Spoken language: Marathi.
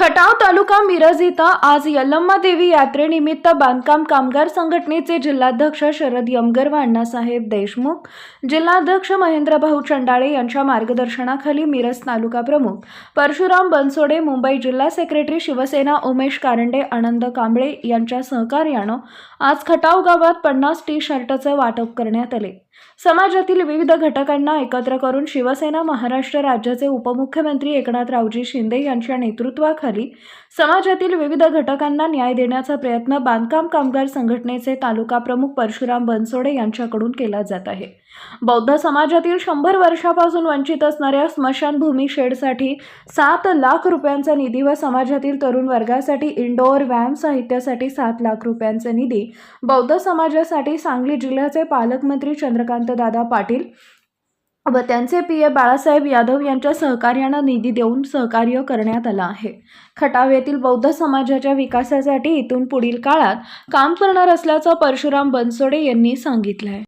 खटाव मिरज इथं आज यल्लम्मा देवी यात्रेनिमित्त बांधकाम कामगार संघटनेचे जिल्हाध्यक्ष शरद यमगर अण्णासाहेब देशमुख जिल्हाध्यक्ष महेंद्रभाऊ चंडाळे यांच्या मार्गदर्शनाखाली मिरज तालुका प्रमुख परशुराम बनसोडे मुंबई जिल्हा सेक्रेटरी शिवसेना उमेश कारंडे आनंद कांबळे यांच्या सहकार्यानं आज खटाव गावात पन्नास टी शर्टचं वाटप करण्यात आले. समाजातील विविध घटकांना एकत्र करून शिवसेना महाराष्ट्र राज्याचे उपमुख्यमंत्री एकनाथरावजी शिंदे यांच्या नेतृत्वाखाली समाजातील विविध घटकांना न्याय देण्याचा प्रयत्न बांधकाम कामगार संघटनेचे तालुका प्रमुख परशुराम बनसोडे यांच्याकडून केला जात आहे. बौद्ध समाजातील शंभर वर्षापासून वंचित असणाऱ्या स्मशानभूमी शेडसाठी सात लाख रुपयांचा निधी व समाजातील तरुण वर्गासाठी इंडोअर व्यायाम साहित्यासाठी सात लाख रुपयांचा निधी बौद्ध समाजासाठी सांगली जिल्ह्याचे पालकमंत्री चंद्रकांत दादा पाटील व त्यांचे पी ए बाळासाहेब यादव यांच्या सहकार्यानं निधी देऊन सहकार्य करण्यात आलं आहे. खटाव येथील बौद्ध समाजाच्या विकासासाठी इथून पुढील काळात काम करणार असल्याचं परशुराम बनसोडे यांनी सांगितलं आहे